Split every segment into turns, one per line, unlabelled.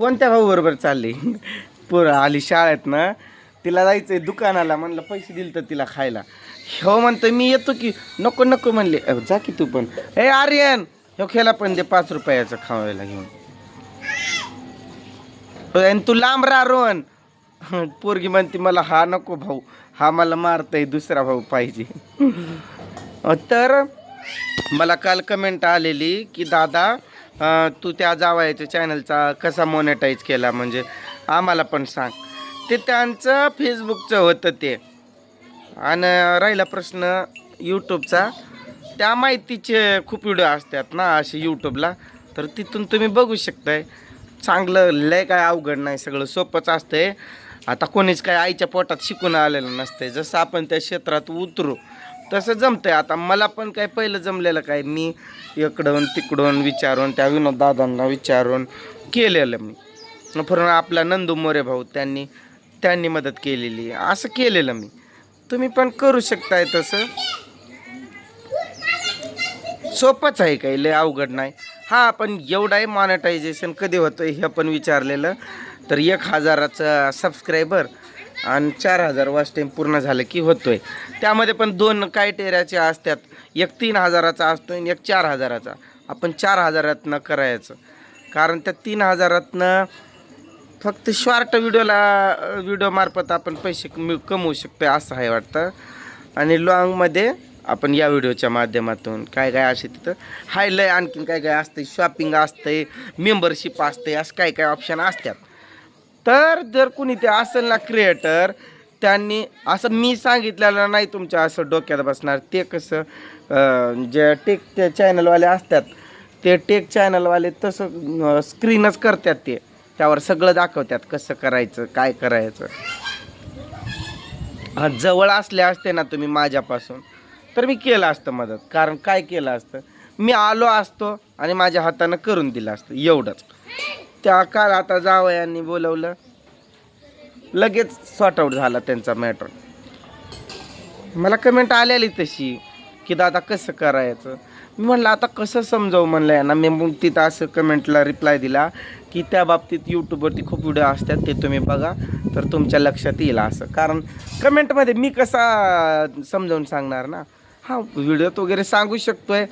कोणत्या भाऊ बरोबर चालली? पोरं आली शाळेत ना तिला जायचंय दुकानाला म्हणलं पैसे दिले तर तिला खायला. हो म्हणतं मी येतो की नको नको म्हणले. जा की तू पण. ए आर्यन हो खेळा पण दे पाच रुपयाचं खावायला घेऊन. आणि तू लांब राहा रोहन. पोरगी म्हणते मला हा नको भाऊ हा मला मारतय दुसरा भाऊ पाहिजे. तर मला काल कमेंट आलेली की दादा तू त्या जावायच्या चॅनलचा कसा मोनेटाईज केला म्हणजे आम्हाला पण सांग. ते त्यांचं फेसबुकचं होतं ते. आणि राहिला प्रश्न यूट्यूबचा त्या माहितीचे खूप व्हिडिओ असतात ना असे यूट्यूबला तर तिथून तुम्ही बघू शकताय. चांगलं लय काय अवघड नाही सगळं सोपंच असतंय. आता कोणीच काय आईच्या पोटात शिकून आलेलं नसतंय. जसं आपण त्या क्षेत्रात उतरू तसं जमतंय. आता मला पण काय पहिलं जमलेलं काय मी इकडून तिकडून विचारून त्या विनोद दादांना विचारून केलेलं मी. परत आपला नंदू मोरे भाऊ त्यांनी त्यांनी मदत केलेली. असं केलेलं मी. तुम्ही पण करू शकताय तसं. सोपंच आहे काही लय अवघड नाही. हा पण एवढाही मॉनिटायझेशन कधी होतं हे पण विचारलेलं. तर एक हजाराचं सबस्क्रायबर आणि चार हजार वॉश टाईम पूर्ण झालं की होतोय. त्यामध्ये पण दोन क्रायटेरियाचे असतात. एक तीन हजाराचा असतो आणि एक चार हजाराचा. आपण चार हजारातनं करायचं. कारण त्या तीन हजारातनं फक्त शॉर्ट व्हिडिओला व्हिडिओमार्फत आपण पैसे कमी कमवू शकतो असं आहे वाटतं. आणि लॉंगमध्ये आपण या व्हिडिओच्या माध्यमातून काय काय असे तिथं हाय लय आणखीन काय काय असते शॉपिंग असते मेंबरशिप असते असं काय काय ऑप्शन असतात. तर जर कुणी ते असेल ना क्रिएटर त्यांनी असं मी सांगितलेलं नाही तुमच्या असं डोक्यात बसणार. ते कसं जे टेक ते चॅनलवाले असतात ते टेक चॅनलवाले तसं स्क्रीनच करतात ते. त्यावर सगळं दाखवतात कसं करायचं काय करायचं. जवळ असले असते ना तुम्ही माझ्यापासून तर मी केलं असतं मदत. कारण काय केलं असतं? मी आलो असतो आणि माझ्या हातानं करून दिलं असतं एवढंच. त्या काल आता जावयांनी बोलवलं. लगेच सॉर्ट आऊट झाला त्यांचा मॅटर मला कमेंट आलेली तशी की दादा कसं करायचं? मी म्हणलं आता कसं समजावू म्हणलं यांना? मी मग तिथं असं कमेंटला रिप्लाय दिला की त्या बाबतीत यूट्यूबवरती खूप व्हिडिओ असतात ते तुम्ही बघा तर तुमच्या लक्षात येईल असं. कारण कमेंटमध्ये मी कसा समजावून सांगणार ना? हां व्हिडिओत वगैरे सांगू शकतोय.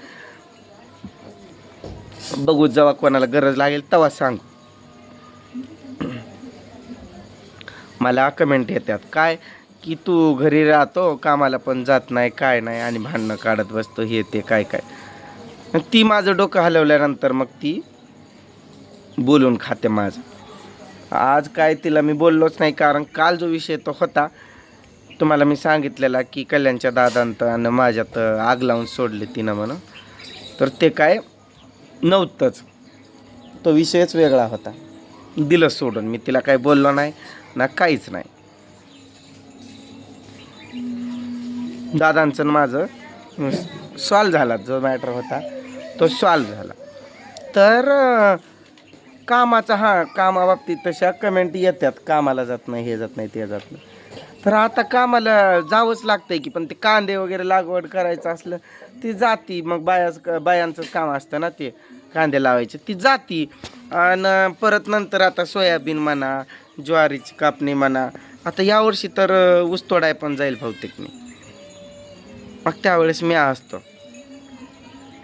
बघू जेव्हा कोणाला गरज लागेल तेव्हा सांगू. मला कमेंट येतात. काय? की तू घरी राहतो कामाला पण जात नाही काय नाही आणि भांडणं काढत बसतो हे ते काय काय? ती माझं डोकं हलवल्यानंतर मग ती बोलून खाते माझं. आज काय तिला मी बोललोच नाही कारण काल जो विषय तो होता तुम्हाला मी सांगितलेला की कल्याणच्या दादांत आणि माझ्यात आग लावून सोडले तिनं म्हणून. तर ते काय? नव्हतंच. तो विषयच वेगळा होता. दिलं सोडून. मी तिला काय बोललो नाही. ना काहीच नाही. दादांचं आणि माझं सॉल्व झाला जो मॅटर होता तो सॉल्व झाला. तर कामाचा हां कामाबाबतीत तशा कमेंट येतात कामाला जात नाही हे जात नाही ते जात नाही. तर आता कामाला जावंच लागतंय की पण ते कांदे वगैरे लागवड करायचं असलं ती जाती मग बायाच बायांचंच काम असतं ना ते कांदे लावायचे ती जाती. आणि परत नंतर आता सोयाबीन म्हणा ज्वारीची कापणी म्हणा. आता यावर्षी तर ऊस तोडाय पण जाईल बहुतेक मी. मग त्यावेळेस मी असतो.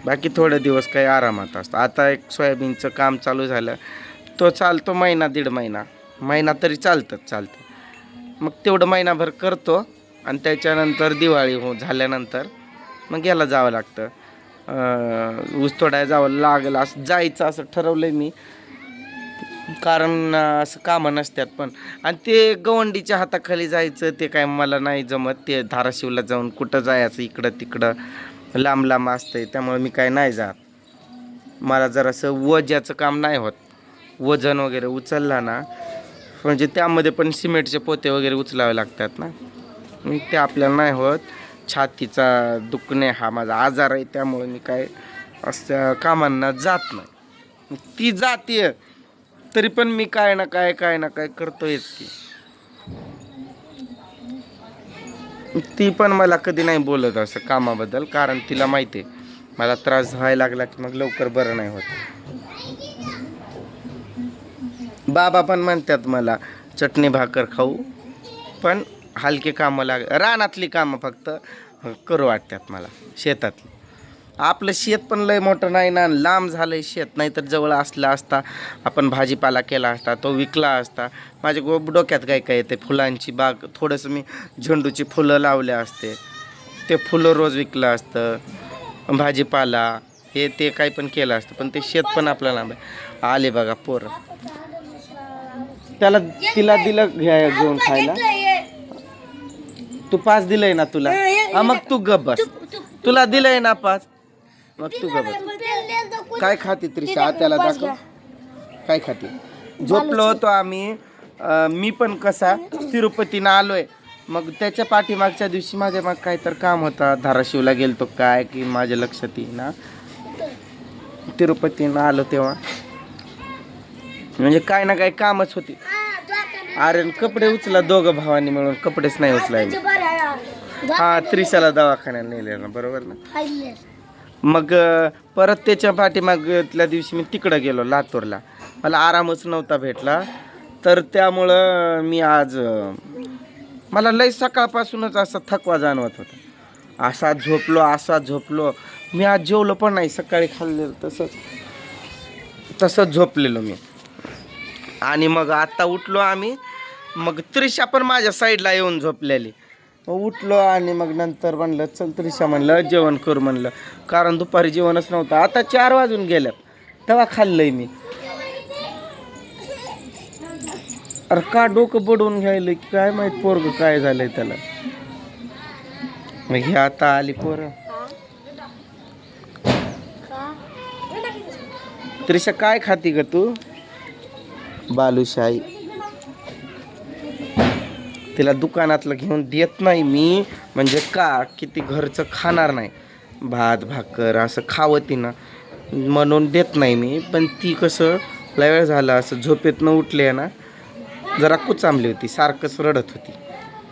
बाकी थोडे दिवस काही आरामात असतं. आता एक सोयाबीनचं काम चालू झालं. तो चालतो महिना दीड महिना. महिना तरी चालतंच चालतं मग तेवढं महिनाभर करतो आणि त्याच्यानंतर दिवाळी हो झाल्यानंतर मग याला जावं लागतं. ऊस तोडायला जावं लागलं असं जायचं असं ठरवलं मी. कारण असं कामं नसतात पण. आणि ते गवंडीच्या हाताखाली जायचं ते काय मला नाही जमत. ते धाराशिवला जाऊन कुठं जायचं इकडं तिकडं. लांब लांब असतंय त्यामुळे मी काय नाही जात. मला जरासं वजाचं काम नाही होत. वजन वगैरे उचलला ना म्हणजे त्यामध्ये पण सिमेंटचे पोते वगैरे उचलावे लागतात ना. ते आपल्याला नाही होत. छातीचा दुखणे हा माझा आजार आहे त्यामुळे मी काय असं कामांना जात नाही. ती जाते तरी पण मी काय ना काय काय ना काय करतोयच की. ती पण मला कधी नाही बोलत असं कामाबद्दल कारण तिला माहिती आहे. मला त्रास व्हायला लागला की मग लवकर बरं नाही होत. बाबा पण म्हणतात मला चटणी भाकर खाऊ. पण हलके कामं लाग रानातली कामं फक्त करू वाटतात मला शेतातली. आपलं शेत पण लय मोठं नाही ना लांब झालंय शेत नाही तर जवळ असला असता आपण भाजीपाला केला असता तो विकला असता माझ्या गो डोक्यात काय काय येते फुलांची बाग थोडंसं मी झेंडूची फुलं लावले असते ते फुलं रोज विकलं असतं भाजीपाला हे ते काही पण केलं असतं पण ते शेत पण आपल्याला लांब आहे आले बघा पोरं. त्याला तिला दिलं घ्या घेऊन खायला. तू पाच दिलंय ना तुला? मग तू गप बस. तुला दिलंय ना पाच? मग तू बस काय खाते त्रिशा? त्याला दाखव. काय खाते? झोपलो होतो आम्ही. अं, मी पण कसा तिरुपतीनं आलोय. मग त्याच्या पाठीमागच्या दिवशी माझ्या माग काय तर काम होता. धाराशिवला गेलतो काय की माझ्या लक्षात येईना. तिरुपतीनं आलो तेव्हा. म्हणजे काय ना काय कामच होती. अरे कपडे उचला दोघं भावांनी मिळून. कपडेच नाही उचलायले. हा त्रिशाला दवाखान्याला नेले ना? बरोबर ना मग परत त्याच्या पाठीमागल्या दिवशी मी तिकडं गेलो लातूरला. मला आरामच नव्हता भेटला. तर त्यामुळं मी आज मला लय सकाळपासूनच असा थकवा जाणवत होता. असा झोपलो असा झोपलो. मी आज जेवलो पण नाही सकाळी खाल्लेलं तसंच. तसंच झोपलेलो मी. आणि मग आत्ता उठलो आम्ही. मग त्रिशा पण माझ्या साईडला येऊन झोपलेली. मग उठलो आणि मग नंतर म्हणलं चल त्रिशा म्हणलं जेवण कर म्हणलं. कारण दुपारी जेवणच नव्हतं. आता चार वाजून गेलं. तेव्हा खाल्लंय मी. अरे का डोकं बडवून घ्यायलं की काय माहीत पोरग काय झालंय त्याला. मग हे आता आली पोरं. त्रिशा काय खाती ग तू? बालुशाही. तिला दुकानातलं घेऊन देत नाही मी. म्हणजे का? की ती घरचं खाणार नाही. भात भाकर असं खावं तिनं. म्हणून देत नाही मी. पण ती कसं लय वेळ झाला असं झोपेतनं उठले ना जरा कुचांबली होती. सारखंच रडत होती.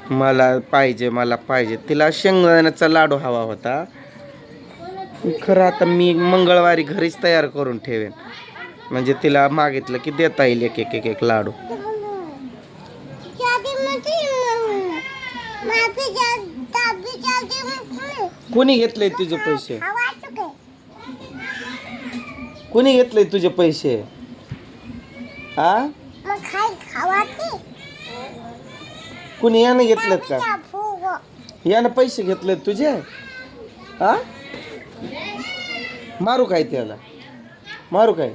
मला पाहिजे मला पाहिजे. तिला शेंगदाण्याचा लाडू हवा होता. खरं आता मी मंगळवारी घरीच तयार करून ठेवेन. म्हणजे तिला मागितलं की देता येईल एक एक एक एक लाडू. कोणी घेतले तुझे पैसे? कोणी घेतले तुझे पैसे? हा कुणी यानं घेतलेत का? यानं पैसे घेतलेत तुझे? हा मारू काय त्याला? मारू काय?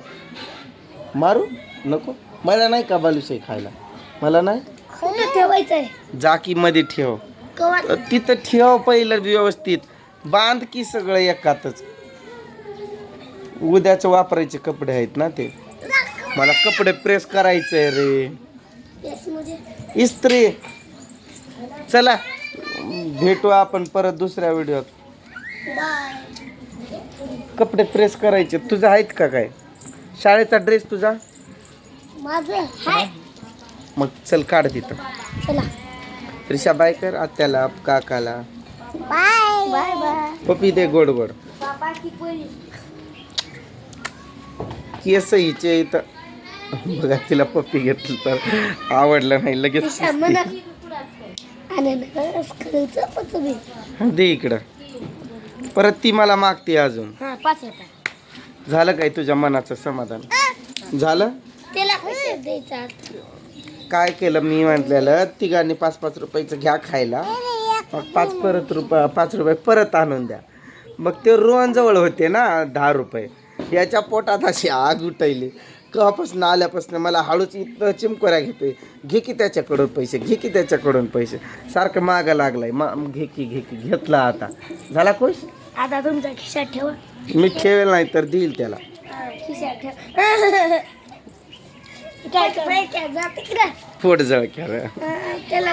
मारू? नको. मला नाही का बालुशाही खायला? मला नाही?
ठेवायचंय?
जाकी मध्ये ठेव तिथं ठेव पहिलं व्यवस्थित. बांध की सगळं एकातच. उद्याचं वापरायचे कपडे आहेत ना ते. मला कपडे प्रेस करायचंय रे. इस्त्री. चला भेटू आपण परत दुसऱ्या व्हिडिओत कपडे प्रेस करायचे. तुझा आहेत का काय? शाळेचा ड्रेस तुझा? मग चल काढ तिथं. रिषा बाय कर आत्याला काकाला.
Bye bye bye.
पपी दे गोड गोड. केस हिचे इथं. बघा तिला पप्पी घेतलं तर आवडलं नाही लगेच दे इकडं. परत ती मला मागते अजून.
हा
झालं काय तुझ्या मनाचं समाधान? झालं? काय केलं मी म्हटलेलं तिघांनी पाच पाच रुपयाचं घ्या खायला. मग पाच परत रुपये पाच रुपये परत आणून द्या. मग ते रोहन जवळ होते ना दहा रुपये. याच्या पोटात अशी आग उठवली कवापासून आल्यापासून मला हळूच इथं चिमकोऱ्या घेतोय. घे की त्याच्याकडून पैसे घे की त्याच्याकडून पैसे. सारखं मागं लागलाय. मग घे की घे की घेतला आता. झाला खुश?
आता तुमच्या खिशात ठेवा.
मी ठेवेल नाही तर देईल त्याला.
खिशात ठेवा?
पोट जळ
हा, त्याला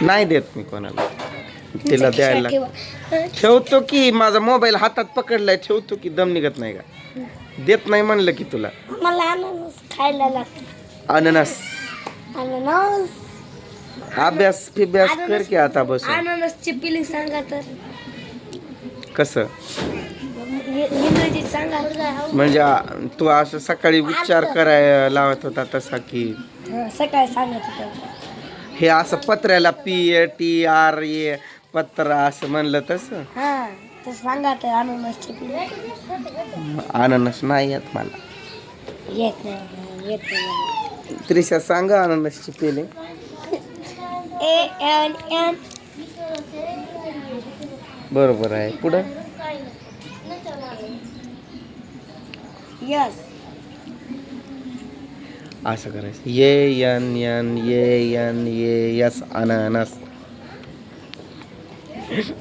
नाही देत मी कोणाला. तिला द्यायला.
ठेवा.
ठेवतो की माझा मोबाईल हातात पकडलाय ठेवतो की दम निघत नाही का? देत नाही म्हणलं की तुला.
मला अननस खायला लागतो
अननस.
अननस.
अभ्यास फिभ्यास कर की आता बसून.
अननसची पिली सांगा तर.
कसं?
इंग्रजीत सांगा.
म्हणजे आ- तू असं सकाळी उच्चार करायला लावत होता तसा की
हा, सकाळी सांगत होतं.
हे असं पत्र्याला P A T R A पत्र असं म्हणलं तसं?
हा तर सांगा तर अननसची पिढी.
अननस नाही येत मला.
येत नाही येत नाही.
त्रिशा सांगा अननसची पेले
ए एन एन.
बरोबर आहे. पुढं?
यस
असं करायचं. A N N A N A S अननस.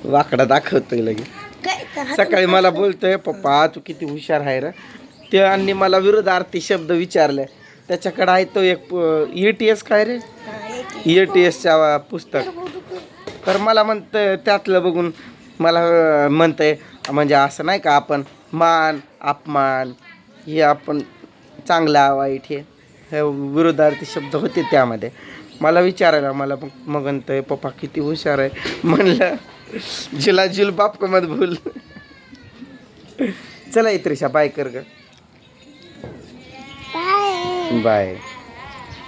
वाकडा दाखवतोय लगे
काय? तर
सकाळी मला बोलतोय पप्पा तू किती हुशार आहे रे. त्यांनी मला विरोधार्थी शब्द विचारले. त्याच्याकडे आहे तो एक ई टी एस काय रे? ई टी एसच्या पुस्तक. तर मला म्हणतं त्यातलं बघून मला म्हणतंय म्हणजे असं नाही का आपण मान अपमान हे आपण चांगला वाईट हे. हे विरोधार्थी शब्द होते त्यामध्ये. मला विचारायला मला मग मग म्हणतंय पप्पा किती हुशार आहे. म्हणलं जिला जिल बाप का मत भूल। चला इत्रिशा बाय कर ग। बाय